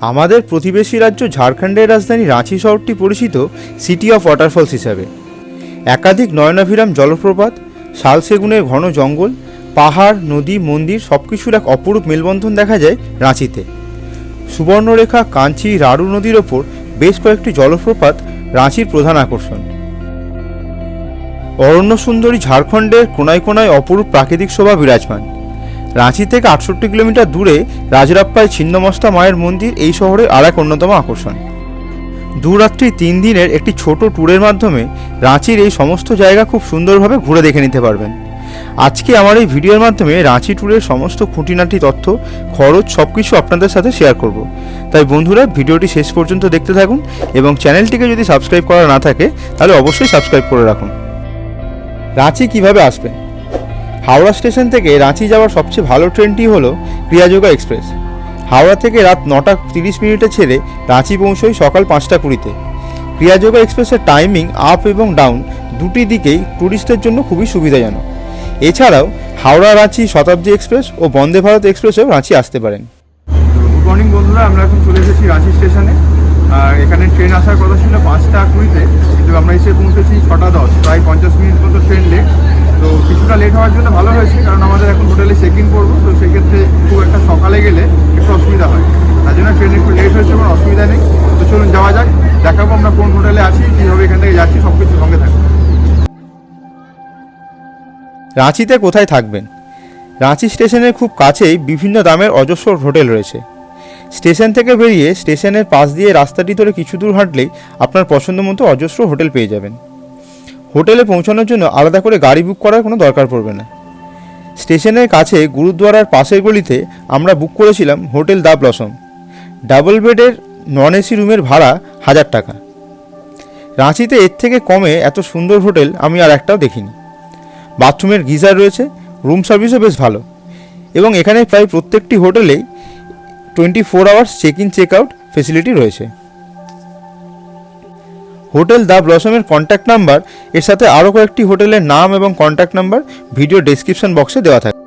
আমাদের প্রতিবেশী রাজ্য ঝাড়খণ্ডের রাজধানী রাঁচি শহরটি পরিচিত সিটি অফ ওয়াটারফলস হিসাবে। একাধিক নয়নাভিরাম জলপ্রপাত, শাল সেগুনের ঘন জঙ্গল, পাহাড়, নদী, মন্দির সব কিছুর এক অপরূপ মেলবন্ধন দেখা যায় রাঁচিতে। সুবর্ণরেখা, কাঞ্চি রাড়ু নদীর ওপর বেশ কয়েকটি জলপ্রপাত রাঁচির প্রধান আকর্ষণ। অরণ্য সুন্দরী ঝাড়খণ্ডের কোনায় কোনায় অপরূপ প্রাকৃতিক শোভা বিরাজমান। রাঁচি থেকে আটষট্টি কিলোমিটার দূরে রাজরাপ্পায় ছিন্নমস্তা মায়ের মন্দির এই শহরের আর এক অন্যতম আকর্ষণ। দুরাত্রি তিন দিনের একটি ছোট ট্যুরের মাধ্যমে রাঁচির এই সমস্ত জায়গা খুব সুন্দরভাবে ঘুরে দেখে নিতে পারবেন। আজকে আমার এই ভিডিওর মাধ্যমে রাঁচি ট্যুরের সমস্ত খুঁটিনাটি তথ্য, খরচ সব কিছু আপনাদের সাথে শেয়ার করব। তাই বন্ধুরা, ভিডিওটি শেষ পর্যন্ত দেখতে থাকুন এবং চ্যানেলটিকে যদি সাবস্ক্রাইব করা না থাকে, তাহলে অবশ্যই সাবস্ক্রাইব করে রাখুন। রাঁচি কীভাবে আসবেন? হাওড়া স্টেশন থেকে রাঁচি যাওয়ার সবচেয়ে ভালো ট্রেনটি হলো ক্রিয়াযোগা এক্সপ্রেস। হাওড়া থেকে রাত নটা তিরিশ মিনিটে ছেড়ে রাঁচি পৌঁছই সকাল পাঁচটা কুড়িতে। ক্রিয়াযোগা এক্সপ্রেসের টাইমিং আপ এবং ডাউন দুটি দিকেই ট্যুরিস্টের জন্য খুবই সুবিধাজনক। এছাড়াও হাওড়া রাঁচি শতাব্দী এক্সপ্রেস ও বন্দে ভারত এক্সপ্রেসেও রাঁচি আসতে পারেন। গুড মর্নিং বন্ধুরা, আমরা এখন চলে এসেছি রাঁচি স্টেশনে। আর এখানে ট্রেন আসার কথা ছিল পাঁচটা কুড়িতে, কিন্তু আমরা এসে পৌঁছেছি ছটা দশ, প্রায় পঞ্চাশ মিনিট মতো ট্রেন লেট। কিছুটা লেট হওয়ার জন্য ভালো হয়েছে, কারণ আমাদের এখন হোটেলে চেক ইন করব, তো সেক্ষেত্রে খুব একটা সকালে গেলে একটু অসুবিধা হয়। তার জন্য ট্রেন একটু লেট হয়েছে, কোনো অসুবিধা নেই। তো চলুন, যাওয়া যাক, দেখাবো আমরা কোন হোটেলে আছি, কীভাবে এখান থেকে যাচ্ছি সব কিছু সঙ্গে থাকবে। রাঁচিতে কোথায় থাকবেন? রাঁচি স্টেশনের খুব কাছেই বিভিন্ন দামের অজস্র হোটেল রয়েছে। স্টেশন থেকে বেরিয়ে স্টেশনের পাশ দিয়ে রাস্তাটি ধরে কিছু দূর হাঁটলেই আপনার পছন্দ মতো অজস্র হোটেল পেয়ে যাবেন। হোটেলে পৌঁছানোর জন্য আলাদা করে গাড়ি বুক করার কোনো দরকার পড়বে না। স্টেশনের কাছে গুরুদ্বারার পাশের গলিতে আমরা বুক করেছিলাম হোটেল দা ব্লসম। ডাবল বেডের নন এসি রুমের ভাড়া হাজার টাকা। রাঁচিতে এর থেকে কমে এত সুন্দর হোটেল আমি আর একটাও দেখিনি। বাথরুমের গিজার রয়েছে, রুম সার্ভিসও বেশ ভালো। এবং এখানে প্রায় প্রত্যেকটি হোটেলেই twenty four hours check in, check out facility রয়েছে। হোটেল দ্য ব্লসমের কন্ট্যাক্ট নাম্বার এর সাথে আরও কয়েকটি হোটেলের নাম এবং কন্ট্যাক্ট নাম্বার ভিডিও ডেসক্রিপশন বক্সে দেওয়া থাকে।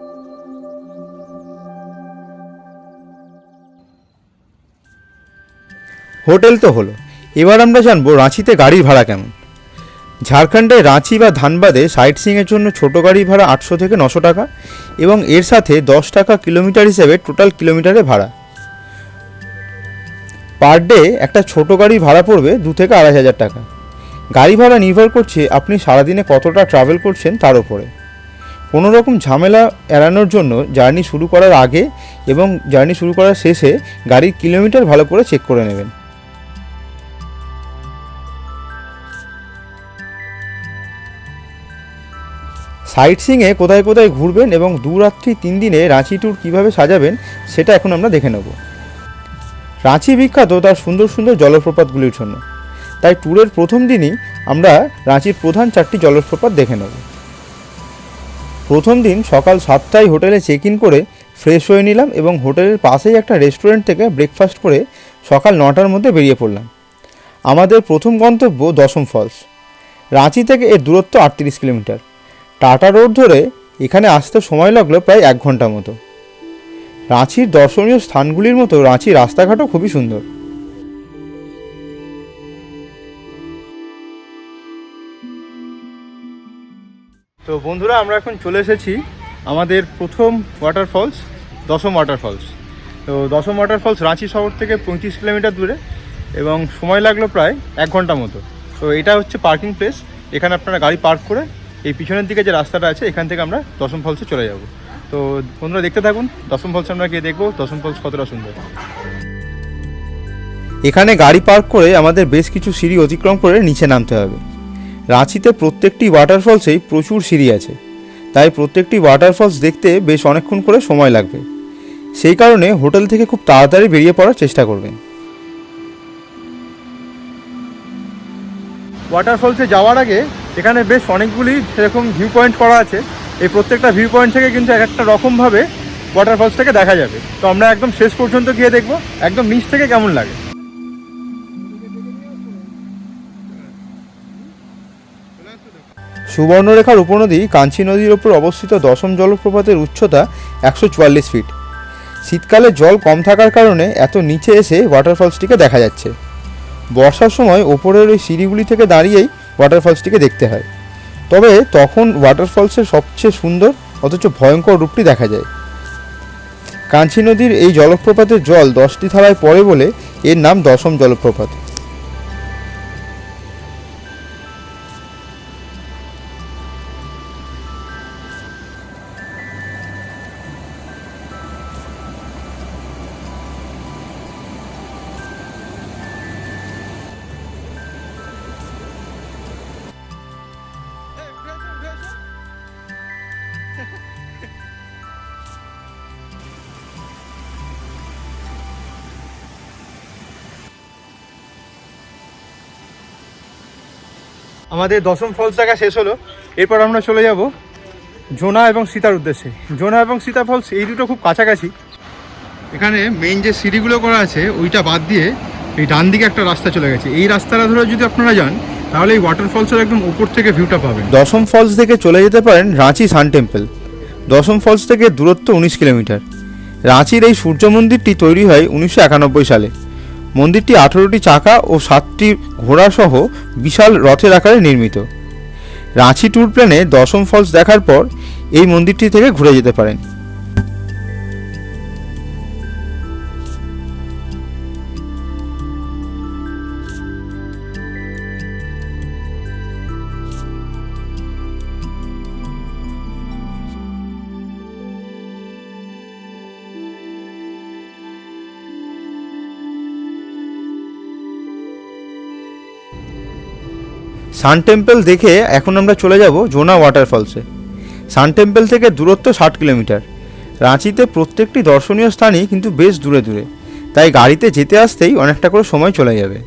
হোটেল তো হলো। এবার আমরা জানব রাঁচিতে গাড়ির ভাড়া কেমন। ঝাড়খণ্ডে রাঁচি বা ধানবাদে সাইট সিংয়ের জন্য ছোট গাড়ি ভাড়া আটশো থেকে নশো টাকা এবং এর সাথে দশ টাকা কিলোমিটার হিসেবে টোটাল কিলোমিটারে ভাড়া। পার ডে একটা ছোট গাড়ি ভাড়া পড়বে দু থেকে আড়াই হাজার টাকা। গাড়ি ভাড়া নির্ভর করছে আপনি সারাদিনে কতটা ট্রাভেল করছেন তার উপরে। কোনো রকম ঝামেলা এড়ানোর জন্য জার্নি শুরু করার আগে এবং জার্নি শুরু করার শেষে গাড়ির কিলোমিটার ভালো করে চেক করে নেবেন। সাইট সিংয়ে কোথায় কোথায় ঘুরবেন এবং দু রাত্রি তিন দিনে রাঁচি ট্যুর কীভাবে সাজাবেন, সেটা এখন আমরা দেখে নেব। রাঁচি বিখ্যাত তার সুন্দর সুন্দর জলপ্রপাতগুলির জন্য তাই ট্যুরের প্রথম দিনই আমরা রাঁচির প্রধান চারটি জলপ্রপাত দেখে নেব। প্রথম দিন সকাল সাতটায় হোটেলে চেক ইন করে ফ্রেশ হয়ে নিলাম এবং হোটেলের পাশেই একটা রেস্টুরেন্ট থেকে ব্রেকফাস্ট করে সকাল নটার মধ্যে বেরিয়ে পড়লাম। আমাদের প্রথম গন্তব্য দশম ফলস রাঁচি থেকে এর দূরত্ব আটত্রিশ কিলোমিটার। টাটা রোড ধরে এখানে আসতে সময় লাগল প্রায় এক ঘণ্টা মতো। রাঁচির দর্শনীয় স্থানগুলির মতো রাঁচি রাস্তাঘাটও খুবই সুন্দর। তো বন্ধুরা, আমরা এখন চলে এসেছি আমাদের প্রথম ওয়াটারফলস দশম ওয়াটারফলস তো দশম ওয়াটারফলস রাঁচি শহর থেকে পঁয়ত্রিশ কিলোমিটার দূরে এবং সময় লাগল প্রায় এক ঘণ্টা মতো। তো এটা হচ্ছে পার্কিং প্লেস এখানে আপনারা গাড়ি পার্ক করে এই পিছনের দিকে যে রাস্তাটা আছে, এখান থেকে আমরা দশম ফলসে চলে যাব। তো বন্ধুরা দেখতে থাকুন। দশম ফলস আমরা গিয়ে দেখব। দশম ফলস কতটা সুন্দর। এখানে গাড়ি পার্ক করে আমাদের বেশ কিছু সিঁড়ি অতিক্রম করে নিচে নামতে হবে। রাঁচিতে প্রত্যেকটি ওয়াটারফলসেই প্রচুর সিঁড়ি আছে। তাই প্রত্যেকটি ওয়াটারফলস দেখতে বেশ অনেকক্ষণ করে সময় লাগবে। সেই কারণে হোটেল থেকে খুব তাড়াতাড়ি বেরিয়ে পড়ার চেষ্টা করবেন। ওয়াটারফলসে যাওয়ার আগে এখানে বেশ অনেকগুলি সেরকম ভিউ পয়েন্ট করা আছে। এই প্রত্যেকটা ভিউ পয়েন্ট থেকে কিন্তু এক একটা রকমভাবে ওয়াটারফলসটাকে দেখা যাবে। তো আমরা একদম শেষ পর্যন্ত গিয়ে দেখব, একদম নিচ থেকে কেমন লাগে। সুবর্ণরেখার উপনদী কাঞ্চি নদীর ওপর অবস্থিত দশম জলপ্রপাতের উচ্চতা একশো চুয়াল্লিশ ফিট শীতকালে জল কম থাকার কারণে এত নিচে এসে ওয়াটারফলসটিকে দেখা যাচ্ছে। বর্ষার সময় ওপরের ওই সিঁড়িগুলি থেকে দাঁড়িয়েই ওয়াটারফলসটিকে দেখতে হয়। তবে তখন ওয়াটারফলসের সবচেয়ে সুন্দর, অথচ ভয়ঙ্কর রূপটি দেখা যায়। কাঞ্চি নদীর এই জলপ্রপাতের জল দশটি ধারায় পড়ে বলে এর নাম দশম জলপ্রপাত। আমাদের দশম ফলস দেখা শেষ হলো। এরপর আমরা চলে যাব জোনা এবং সীতার উদ্দেশ্যে। জোনা এবং সীতা ফলস এই দুটো খুব কাছাকাছি। এখানে মেইন যে সিঁড়িগুলো করা আছে, ওইটা বাদ দিয়ে এই ডান দিকে একটা রাস্তা চলে গেছে। এই রাস্তাটা ধরে যদি আপনারা যান, তাহলে এই ওয়াটারফলসের একদম উপর থেকে ভিউটা পাবেন। দশম ফলস থেকে চলে যেতে পারেন Ranchi sun temple. Dassam falls থেকে দূরত্ব উনিশ কিলোমিটার। রাঁচির এই সূর্য মন্দিরটি তৈরি হয় উনিশশো একানব্বই সালে। মন্দিরটি আঠারোটি চাকা ও সাতটি ঘোড়াসহ বিশাল রথের আকারে নির্মিত। রাঁচি ট্যুর প্ল্যানে দশম ফলস দেখার পর এই মন্দিরটি থেকে ঘুরে যেতে পারেন। সান টেম্পল দেখে এখন আমরা চলে যাব জোনা ওয়াটারফলসে। সান টেম্পল থেকে দূরত্ব ষাট কিলোমিটার। রাঁচিতে প্রত্যেকটি দর্শনীয় স্থানই কিন্তু বেশ দূরে দূরে। তাই গাড়িতে যেতে আসতেই অনেকটা করে সময় চলে যাবে।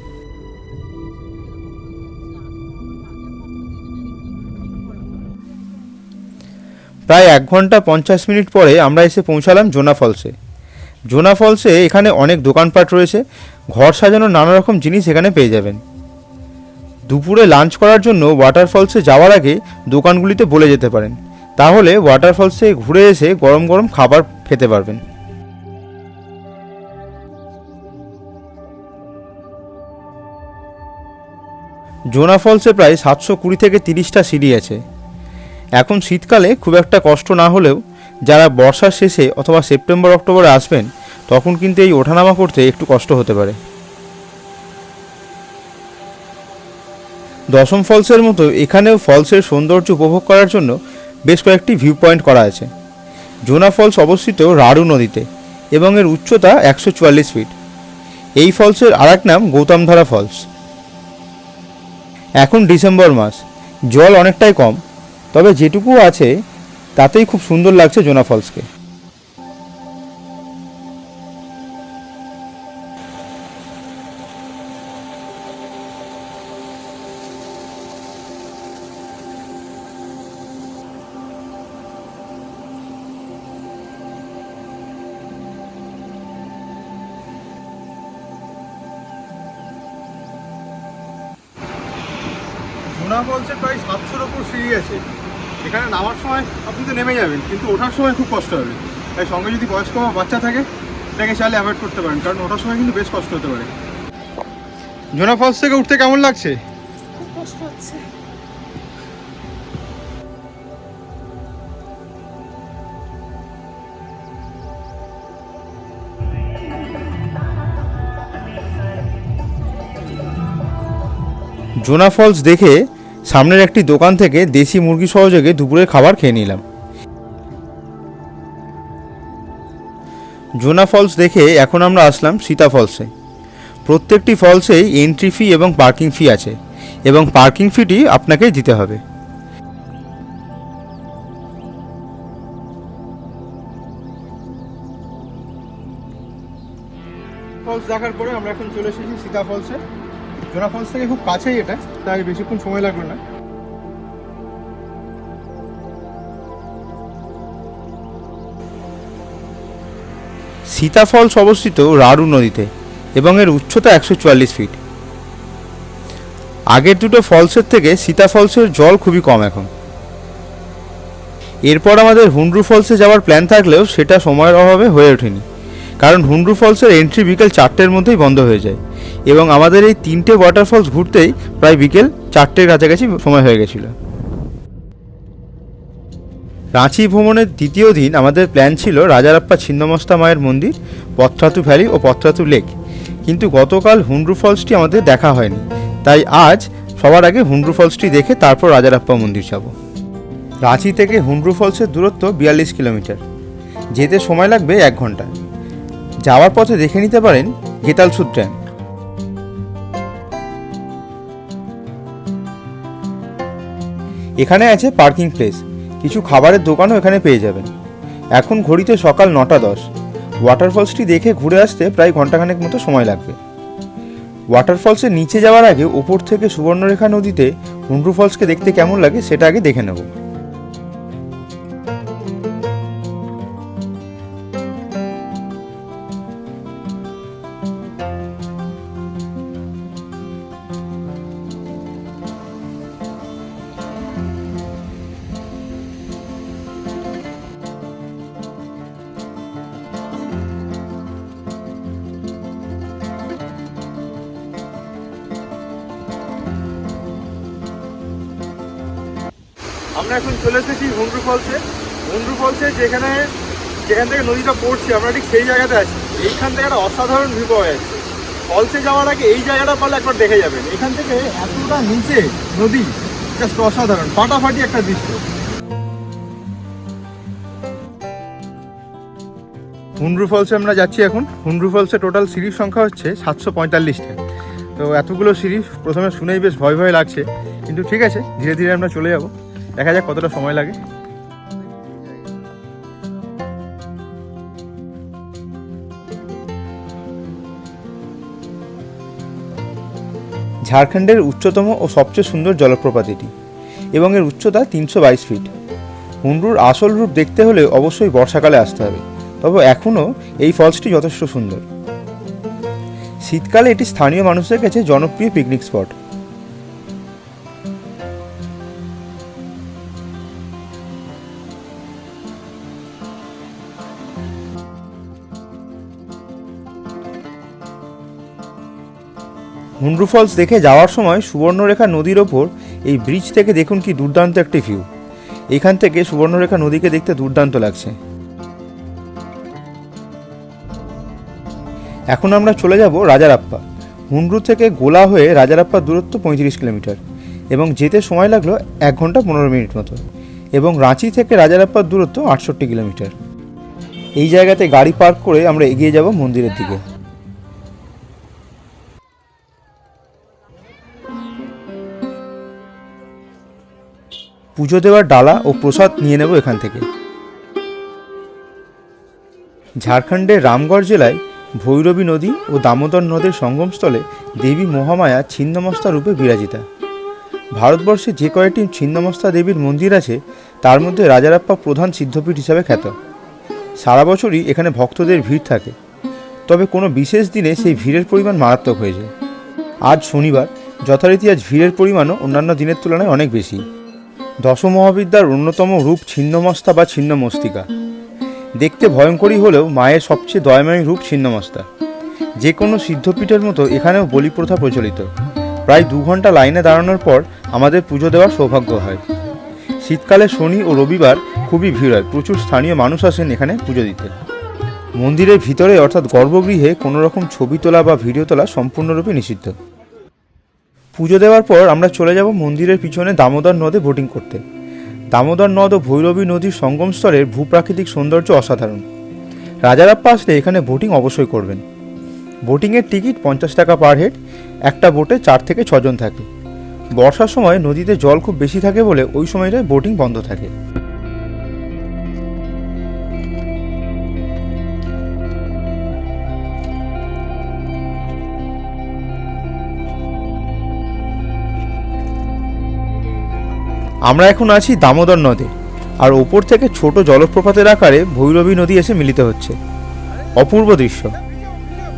প্রায় এক ঘণ্টা পঞ্চাশ মিনিট পরে আমরা এসে পৌঁছালাম জোনা ফলসে। জোনা ফলসে এখানে অনেক দোকানপাট রয়েছে। ঘর সাজানোর নানা রকম জিনিস এখানে পেয়ে যাবেন। দুপুরে লাঞ্চ করার জন্য ওয়াটারফলসে যাওয়ার আগে দোকানগুলিতে বলে যেতে পারেন। তাহলে ওয়াটারফলসে ঘুরে এসে গরম গরম খাবার খেতে পারবেন। জোনা ফলসে প্রায় সাতশো কুড়ি থেকে তিরিশটা সিঁড়ি আছে। এখন শীতকালে খুব একটা কষ্ট না হলেও যারা বর্ষার শেষে অথবা সেপ্টেম্বর অক্টোবরে আসবেন, তখন কিন্তু এই ওঠানামা করতে একটু কষ্ট হতে পারে। দশম ফলসের মতো এখানেও ফলসের সৌন্দর্য উপভোগ করার জন্য বেশ কয়েকটি ভিউ পয়েন্ট করা আছে। জোনা ফলস অবস্থিত রাড়ু নদীতে এবং এর উচ্চতা একশো চুয়াল্লিশ ফিট এই ফলসের আরেক নাম গৌতমধারা ফলস। এখন ডিসেম্বর মাস, জল অনেকটাই কম, তবে যেটুকু আছে, তাতেই খুব সুন্দর লাগছে জোনা ফলসকে। ওঠার সময় খুব কষ্ট হবে। তাই সঙ্গে যদি বয়স্ক বা বাচ্চা থাকে তাকে চাইলে অ্যাভয়েড করতে পারেন কারণ ওঠার সময় কিন্তু বেশ কষ্ট হতে পারে। জোনা ফলস থেকে উঠতে কেমন লাগছে? খুব কষ্ট হচ্ছে। জোনা ফলস দেখে সামনের একটি দোকান থেকে দেশি মুরগি সহযোগে দুপুরের খাবার খেয়ে নিলাম। জোনা ফলস দেখে এখন আমরা আসলাম সীতা ফলসে। প্রত্যেকটি ফলসেই এন্ট্রি ফি এবং পার্কিং ফি আছে এবং পার্কিং ফিটি আপনাকে দিতে হবে। ফলস দেখার পরে আমরা এখন চলে এসেছি সীতা ফলসে। জোনা ফলস থেকে খুব কাছেই এটা, তাই বেশিক্ষণ সময় লাগবে না। সীতা ফলস অবস্থিত রাড়ু নদীতে এবং এর উচ্চতা একশো চুয়াল্লিশ ফিট আগের দুটো ফলসের থেকে সীতা ফলসের জল খুবই কম এখন। এরপর আমাদের হুন্ড্রু ফলসে যাওয়ার প্ল্যান থাকলেও সেটা সময়ের অভাবে হয়ে ওঠেনি। কারণ হুন্ডু ফলসের এন্ট্রি বিকেল চারটের মধ্যেই বন্ধ হয়ে যায় এবং আমাদের এই তিনটে ওয়াটারফলস ঘুরতেই প্রায় বিকেল চারটের কাছাকাছি সময় হয়ে গেছিল। রাঁচি ভ্রমণের দ্বিতীয় দিন আমাদের প্ল্যান ছিল রাজারাপ্পা ছিন্নমস্তা মায়ের মন্দির, পথরাতু ভ্যালি ও পথরাতু লেক। কিন্তু গতকাল হুন্ড্রু ফলসটি আমাদের দেখা হয়নি। তাই আজ সবার আগে হুন্ড্রু ফলসটি দেখে তারপর রাজারাপ্পা মন্দির যাব। রাঁচি থেকে হুন্ড্রু ফলসের দূরত্ব বিয়াল্লিশ কিলোমিটার। যেতে সময় লাগবে এক ঘণ্টা। যাওয়ার পথে দেখে নিতে পারেন গেতালসুদ ড্যাম এখানে আছে পার্কিং প্লেস। কিছু খাবারের দোকানও এখানে পেয়ে যাবেন। এখন ঘড়িতে সকাল নটা দশ। ওয়াটারফলসটি দেখে ঘুরে আসতে প্রায় ঘন্টাখানেক মতো সময় লাগবে। ওয়াটারফলসের নিচে যাওয়ার আগে ওপর থেকে সুবর্ণরেখা নদীতে হুন্ড্রু ফলসকে দেখতে কেমন লাগে সেটা আগে দেখে নেব। আমরা এখন চলে এসেছি হুন্ড্রু ফলসে। হুন্ড্রু ফলসে যেখানে যেখান থেকে নদীটা পড়ছে, আমরা ঠিক সেই জায়গাতে আছি। এইখান থেকে একটা অসাধারণ ভিউ পাওয়া যাচ্ছে। ফলসে যাওয়ার আগে এই জায়গাটা পারলে একবার দেখে যাবেন। এখান থেকে এতটা নিচে নদী জাস্ট অসাধারণ, ফাটাফাটি একটা দৃশ্য। হুন্ড্রু ফলসে আমরা যাচ্ছি এখন। হুন্ড্রু ফলসে টোটাল সিঁড়ির সংখ্যা হচ্ছে সাতশো পঁয়তাল্লিশটা। তো এতগুলো সিঁড়ি প্রথমে শুনেই বেশ ভয় ভয় লাগছে। কিন্তু ঠিক আছে, ধীরে ধীরে আমরা চলে যাব। দেখা যাক কতটা সময় লাগে। ঝাড়খণ্ডের উচ্চতম ও সবচেয়ে সুন্দর জলপ্রপাত এটি এবং এর উচ্চতা তিনশো বাইশ ফিট। হুন্ডুর আসল রূপ দেখতে হলে অবশ্যই বর্ষাকালে আসতে হবে, তবে এখনও এই ফলসটি যথেষ্ট সুন্দর। শীতকালে এটি স্থানীয় মানুষের কাছে জনপ্রিয় পিকনিক স্পট হুন্ড্রু ফলস দেখে যাওয়ার সময় সুবর্ণরেখা নদীর ওপর এই ব্রিজ থেকে দেখুন কি দুর্দান্ত একটি ভিউ। এখান থেকে সুবর্ণরেখা নদীকে দেখতে দুর্দান্ত লাগছে। এখন আমরা চলে যাব রাজারাপ্পা। হুন্ড্রু থেকে গোলা হয়ে রাজারাপ্পার দূরত্ব পঁয়ত্রিশ কিলোমিটার এবং যেতে সময় লাগল এক ঘণ্টা পনেরো মিনিট মতো এবং রাঁচি থেকে রাজারাপ্পার দূরত্ব আটষট্টি কিলোমিটার। এই জায়গাতে গাড়ি পার্ক করে আমরা এগিয়ে যাব মন্দিরের দিকে। পুজো দেওয়ার ডালা ও প্রসাদ নিয়ে নেব এখান থেকে। ঝাড়খণ্ডের রামগড় জেলায় ভৈরবী নদী ও দামোদর নদের সঙ্গমস্থলে দেবী মহামায়া ছিন্নমস্তা রূপে বিরাজিতা। ভারতবর্ষে যে কয়েকটি ছিন্নমস্তা দেবীর মন্দির আছে, তার মধ্যে রাজারাপ্পা প্রধান সিদ্ধপীঠ হিসাবে খ্যাত। সারা বছরই এখানে ভক্তদের ভিড় থাকে। তবে কোনো বিশেষ দিনে সেই ভিড়ের পরিমাণ মারাত্মক হয়ে যায় আজ শনিবার, যথারীতি আজ ভিড়ের পরিমাণও অন্যান্য দিনের তুলনায় অনেক বেশি। দশমহাবিদ্যার অন্যতম রূপ ছিন্নমস্তা বা ছিন্নমস্তিকা। দেখতে ভয়ঙ্করী হলেও মায়ের সবচেয়ে দয়াময়ী রূপ ছিন্নমস্তা। যে কোনো সিদ্ধপীঠের মতো এখানেও বলি প্রথা প্রচলিত। প্রায় দু ঘণ্টা লাইনে দাঁড়ানোর পর আমাদের পুজো দেওয়ার সৌভাগ্য হয়। শীতকালে শনি ও রবিবার খুবই ভিড় হয়, প্রচুর স্থানীয় মানুষ আসেন এখানে পুজো দিতে। মন্দিরের ভিতরে অর্থাৎ গর্ভগৃহে কোনো রকম ছবি তোলা বা ভিডিও তোলা সম্পূর্ণরূপে নিষিদ্ধ। পুজো দেওয়ার পর আমরা চলে যাব মন্দিরের পিছনে দামোদর নদে বোটিং করতে। দামোদর নদ ও ভৈরবী নদীর সঙ্গমস্তরের ভূপ্রাকৃতিক সৌন্দর্য অসাধারণ। রাজারাপ্পা আসলে এখানে বোটিং অবশ্যই করবেন। বোটিংয়ের টিকিট পঞ্চাশ টাকা পার হেড একটা বোটে চার থেকে ছজন থাকে। বর্ষার সময় নদীতে জল খুব বেশি থাকে বলে ওই সময়টায় বোটিং বন্ধ থাকে। আমরা এখন আছি দামোদর নদে, আর ওপর থেকে ছোট জলপ্রপাতের আকারে ভৈরবী নদী এসে মিলিত হচ্ছে। অপূর্ব দৃশ্য।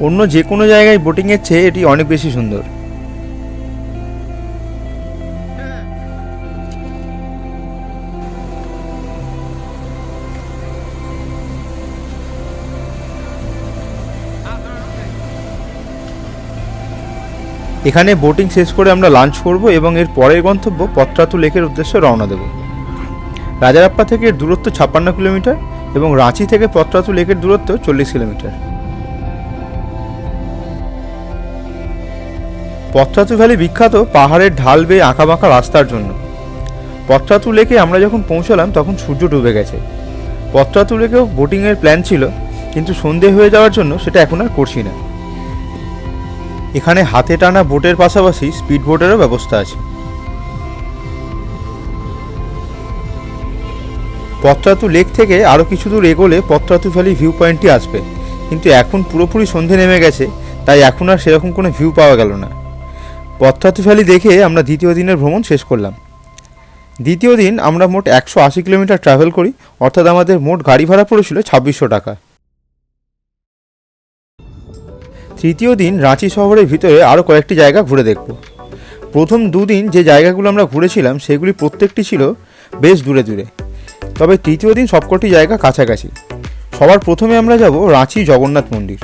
অন্য যে কোনো জায়গায় বোটিংয়ের চেয়ে এটি অনেক বেশি সুন্দর। এখানে বোটিং শেষ করে আমরা লাঞ্চ করব এবং এর পরের গন্তব্য পত্রাতু লেকের উদ্দেশ্যে রওনা দেব। রাজারাপ্পা থেকে এর দূরত্ব ছাপ্পান্ন কিলোমিটার এবং রাঁচি থেকে পত্রাতু লেকের দূরত্ব চল্লিশ কিলোমিটার। পত্রাতু ভ্যালি বিখ্যাত পাহাড়ের ঢাল বেয়ে আঁকাবাঁকা রাস্তার জন্য। পত্রাতু লেকে আমরা যখন পৌঁছালাম তখন সূর্য ডুবে গেছে। পত্রাতু লেকেও বোটিংয়ের প্ল্যান ছিল, কিন্তু সন্ধে হয়ে যাওয়ার জন্য সেটা এখন আর করছি না। এখানে হাতে টানা বোটের পাশাপাশি স্পিড বোটেরও ব্যবস্থা আছে। পত্রাতু লেক থেকে আরও কিছু দূর এগোলে পত্রাতু ভ্যালি ভিউ পয়েন্টটি আসবে। কিন্তু এখন পুরোপুরি সন্ধে নেমে গেছে, তাই এখন আর সেরকম কোনো ভিউ পাওয়া গেল না। পত্রাতু ভ্যালি দেখে আমরা দ্বিতীয় দিনের ভ্রমণ শেষ করলাম। দ্বিতীয় দিন আমরা মোট একশো আশি কিলোমিটার ট্রাভেল করি, অর্থাৎ আমাদের মোট গাড়ি ভাড়া পড়েছিল ছাব্বিশশো টাকা। তৃতীয় দিন রাঁচি শহরের ভিতরে আরও কয়েকটি জায়গা ঘুরে দেখব। প্রথম দুদিন যে জায়গাগুলো আমরা ঘুরেছিলাম, সেগুলি প্রত্যেকটি ছিল বেশ দূরে দূরে। তবে তৃতীয় দিন সবকটি জায়গা কাছাকাছি। সবার প্রথমে আমরা যাব রাঁচি জগন্নাথ মন্দির।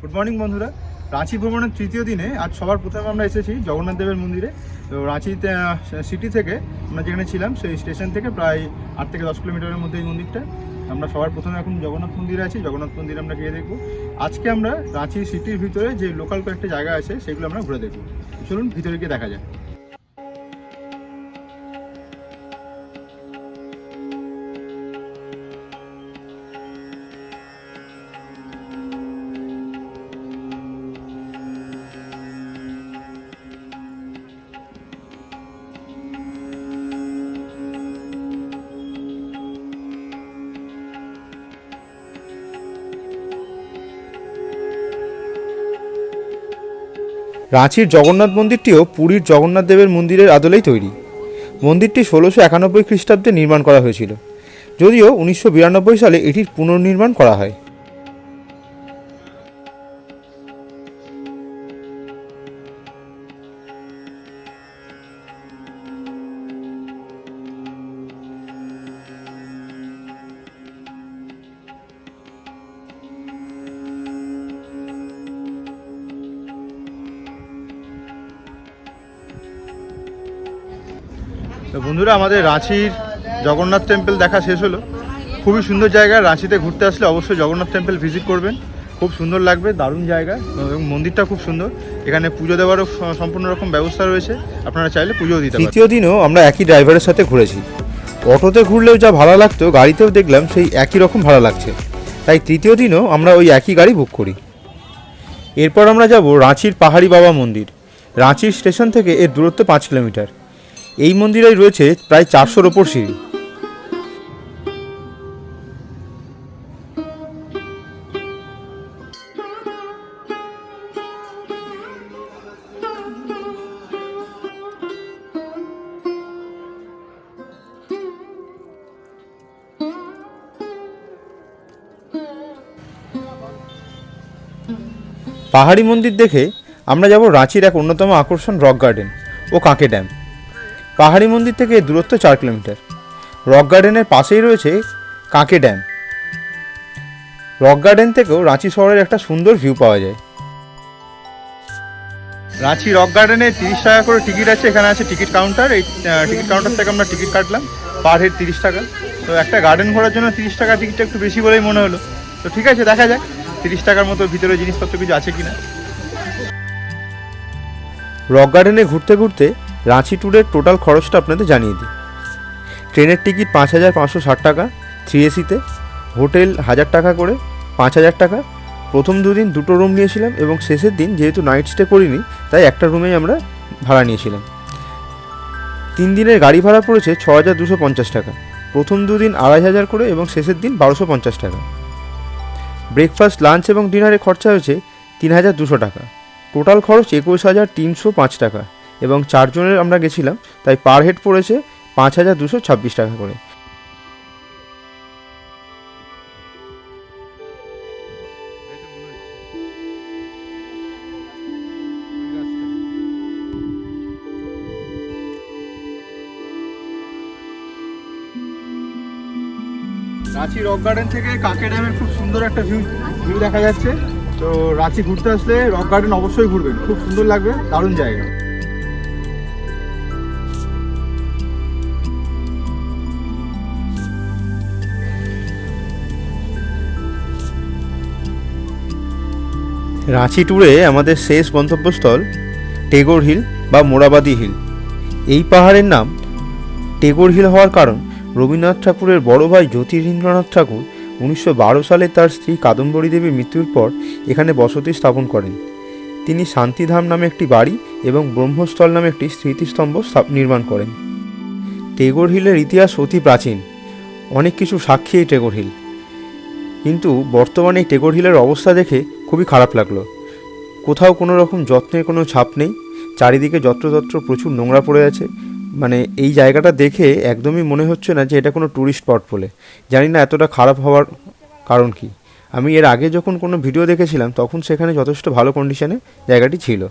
গুড মর্নিং বন্ধুরা। রাঁচি ভ্রমণের তৃতীয় দিনে আজ সবার প্রথমে আমরা এসেছি জগন্নাথ দেবের মন্দিরে। তো রাঁচিতে সিটি থেকে আমরা যেখানে ছিলাম, সেই স্টেশন থেকে প্রায় আট থেকে দশ কিলোমিটারের মধ্যে এই মন্দিরটা। আমরা সবার প্রথমে এখন জগন্নাথ মন্দিরে আছি, জগন্নাথ মন্দির আমরা গিয়ে দেখব। আজকে আমরা রাঁচি সিটির ভিতরে যে লোকাল কয়েকটা জায়গা আছে, সেগুলো আমরা ঘুরে দেখব। চলুন ভিতরে গিয়ে দেখা যায় রাঁচির জগন্নাথ মন্দিরটিও পুরীর জগন্নাথ দেবের মন্দিরের আদলেই তৈরি। মন্দিরটি ষোলোশো একানব্বই খ্রিস্টাব্দে নির্মাণ করা হয়েছিল। যদিও উনিশশো বিরানব্বই সালে এটির পুনর্নির্মাণ করা হয়। তো বন্ধুরা, আমাদের রাঁচির জগন্নাথ টেম্পল দেখা শেষ হলো। খুবই সুন্দর জায়গা, রাঁচিতে ঘুরতে আসলে অবশ্যই জগন্নাথ টেম্পল ভিজিট করবেন। খুব সুন্দর লাগবে, দারুণ জায়গা এবং মন্দিরটা খুব সুন্দর। এখানে পুজো দেওয়ারও সম্পূর্ণ রকম ব্যবস্থা রয়েছে। আপনারা চাইলে পুজো দিতে তৃতীয় দিনও আমরা একই ড্রাইভারের সাথে ঘুরেছি। অটোতে ঘুরলেও যা ভাড়া লাগতো, গাড়িতেও দেখলাম সেই একই রকম ভাড়া লাগছে। তাই তৃতীয় দিনও আমরা ওই একই গাড়ি বুক করি। এরপর আমরা যাব রাঁচির পাহাড়ি বাবা মন্দির। রাঁচির স্টেশন থেকে এর দূরত্ব পাঁচ কিলোমিটার। এই মন্দিরে রয়েছে প্রায় চারশোর ওপর সিঁড়ি। পাহাড়ি মন্দির দেখে আমরা যাব রাঁচির এক অন্যতম আকর্ষণ রক গার্ডেন ও কাঁকে ড্যাম। পাহাড়ি মন্দির থেকে দূরত্ব চার কিলোমিটার। রক গার্ডেনের পাশেই রয়েছে কাঁকে ড্যাম। রক গার্ডেন থেকেও রাঁচি শহরের একটা সুন্দর ভিউ পাওয়া যায়। রাঁচি রক গার্ডেনে তিরিশ টাকা করে টিকিট আছে, এখানে আছে টিকিট কাউন্টার। এই টিকিট কাউন্টার থেকে আমরা টিকিট কাটলাম, পার হেড তিরিশ টাকা। তো একটা গার্ডেন ঘোরার জন্য তিরিশ টাকা টিকিটটা একটু বেশি বলেই মনে হলো। তো ঠিক আছে, দেখা যাক তিরিশ টাকার মতো ভিতরে জিনিসপত্র কিছু আছে কিনা। রক গার্ডেনে ঘুরতে ঘুরতে রাঁচি ট্যুরের টোটাল খরচটা আপনাদের জানিয়ে দিই। ট্রেনের টিকিট পাঁচ হাজার পাঁচশো ষাট টাকা, থ্রি এসিতে, হোটেল হাজার টাকা করে, পাঁচ হাজার টাকা। প্রথম দুদিন দুটো রুম নিয়েছিলাম এবং শেষের দিন যেহেতু নাইট স্টে করিনি, তাই একটা রুমেই আমরা ভাড়া নিয়েছিলাম। তিন দিনের গাড়ি ভাড়া পড়েছে ছ হাজার দুশো পঞ্চাশ টাকা। প্রথম দুদিন আড়াই হাজার করে এবং শেষের দিন বারোশো পঞ্চাশ টাকা। ব্রেকফাস্ট, লাঞ্চ এবং ডিনারে খরচা হয়েছে তিন হাজার দুশো টাকা। টোটাল খরচ একুশ হাজার তিনশো পাঁচ টাকা। এবং চারজনের আমরা গেছিলাম, তাই পার হেড পড়েছে পাঁচ হাজার দুশো ছাব্বিশ টাকা করে। রাঁচি রক গার্ডেন থেকে কাঁকে ড্যামের খুব সুন্দর একটা ভিউ ভিউ দেখা যাচ্ছে। তো রাঁচি ঘুরতে আসলে রক গার্ডেন অবশ্যই ঘুরবেন, খুব সুন্দর লাগবে, দারুণ জায়গা। রাঁচি ট্যুরে আমাদের শেষ গন্তব্যস্থল টেগোর হিল বা মোরাবাদি হিল। এই পাহাড়ের নাম টেগোর হিল হওয়ার কারণ রবীন্দ্রনাথ ঠাকুরের বড় ভাই জ্যোতিরিন্দ্রনাথ ঠাকুর উনিশশো বারো সালে তার স্ত্রী কাদম্বরী দেবীর মৃত্যুর পর এখানে বসতি স্থাপন করেন। তিনি শান্তিধাম নামে একটি বাড়ি এবং ব্রহ্মস্থল নামে একটি স্মৃতিস্তম্ভ নির্মাণ করেন। টেগোর হিলের ইতিহাস অতি প্রাচীন। অনেক কিছু সাক্ষী এই টেগোর হিল। কিন্তু বর্তমানে এই টেগোর হিলের অবস্থা দেখে খুবই খারাপ লাগল। কোথাও কোনো রকম যত্নের কোনো ছাপ নেই, চারিদিকে যত্রতত্র প্রচুর নোংরা পড়ে আছে। মানে এই জায়গাটা দেখে একদমই মনে হচ্ছে না যে এটা কোনো ট্যুরিস্ট স্পট বলে। জানি না এতটা খারাপ হওয়ার কারণ কি। আমি এর আগে যখন কোনো ভিডিও দেখেছিলাম, তখন সেখানে যথেষ্ট ভালো কন্ডিশনে জায়গাটি ছিল।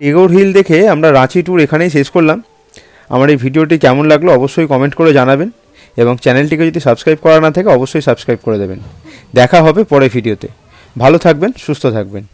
টেগোর হিল দেখে আমরা রাঁচি ট্যুর এখানেই শেষ করলাম। আমার এই ভিডিওটি কেমন লাগল অবশ্যই কমেন্ট করে জানাবেন। এবং চ্যানেলটিকে যদি সাবস্ক্রাইব করা না থাকে, অবশ্যই সাবস্ক্রাইব করে দেবেন। দেখা হবে পরে ভিডিওতে। ভালো থাকবেন, সুস্থ থাকবেন।